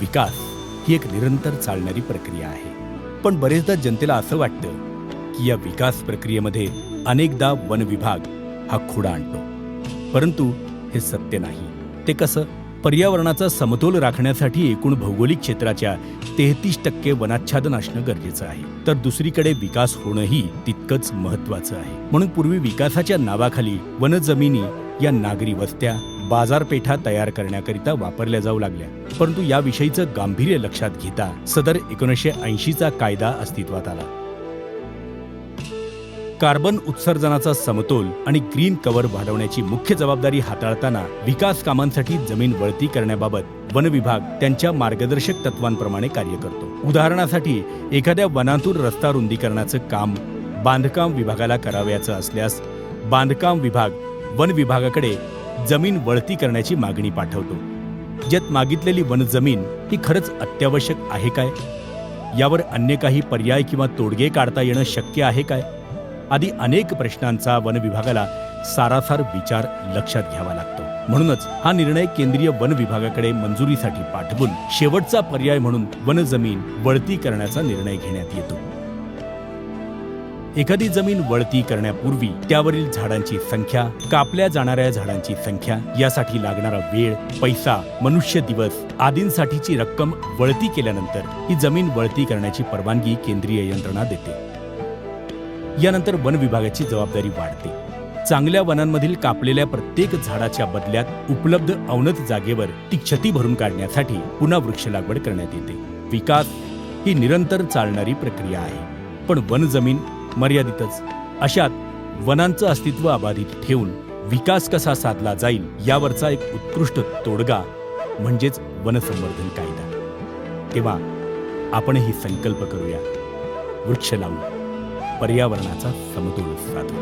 विकास ही एक निरंतर चालणारी प्रक्रिया आहे. पण बरेचदा जनतेला असं वाटतं की या विकास प्रक्रियेमध्ये अनेकदा वन विभाग हा खुडा आणतो. परंतु हे सत्य नाही. ते कसं? पर्यावरणाचा समतोल राखण्यासाठी एकूण भौगोलिक क्षेत्राच्या तेहतीस टक्के वनाच्छादन असणं गरजेचं आहे. तर दुसरीकडे विकास होणंही तितकंच महत्वाचं आहे. म्हणून पूर्वी विकासाच्या नावाखाली वनजमिनी या नागरी वस्त्या बाजारपेठा तयार करण्याकरिता वापरल्या जाऊ लागल्या. परंतु याविषयीचं गांभीर्य लक्षात घेता सदर एकोणीसशे ऐंशीचा कायदा अस्तित्वात आला. कार्बन उत्सर्जनाचा समतोल आणि ग्रीन कव्हर वाढवण्याची मुख्य जबाबदारी हाताळताना विकास कामांसाठी जमीन वळती करण्याबाबत वन विभाग त्यांच्या मार्गदर्शक तत्वांप्रमाणे कार्य करतो. उदाहरणासाठी एखाद्या वनातून रस्ता रुंदीकरणाचं काम बांधकाम विभागाला करावयाचं असल्यास बांधकाम विभाग वन विभागाकडे जमीन वळती करण्याची मागणी पाठवतो. ज्यात मागितलेली वनजमीन ही खरंच अत्यावश्यक आहे काय? यावर अन्य काही पर्याय किंवा तोडगे काढता येणं शक्य आहे काय? आदी अनेक प्रश्नांचा वन विभागाला सारासार विचार लक्षात घ्यावा लागतो. म्हणूनच हा निर्णय केंद्रीय वन विभागाकडे मंजुरीसाठी पाठवून शेवटचा पर्याय म्हणून वन जमीन वळती करण्याचा निर्णय घेण्यात येतो. एखादी जमीन वळती करण्यापूर्वी त्यावरील झाडांची संख्या कापल्या जाणाऱ्या झाडांची संख्या यासाठी लागणारा वेळ पैसा मनुष्य दिवस आदींसाठीची रक्कम वळती केल्यानंतर ही जमीन वळती करण्याची परवानगी केंद्रीय यंत्रणा देते. यानंतर वन विभागाची जबाबदारी वाढते. चांगल्या वनांमधील कापलेल्या प्रत्येक झाडाच्या बदल्यात उपलब्ध अवनत जागेवर ती क्षती भरून काढण्यासाठी पुन्हा वृक्ष लागवड करण्यात येते. विकास ही निरंतर चालणारी प्रक्रिया आहे. पण वन जमीन मर्यादितच. अशात वनांचं अस्तित्व अबाधित ठेवून विकास कसा साधला जाईल यावरचा एक उत्कृष्ट तोडगा म्हणजेच वनसंवर्धन कायदा. तेव्हा आपणही संकल्प करूया. वृक्ष लावून पर्यावरणाचा समतोल साधू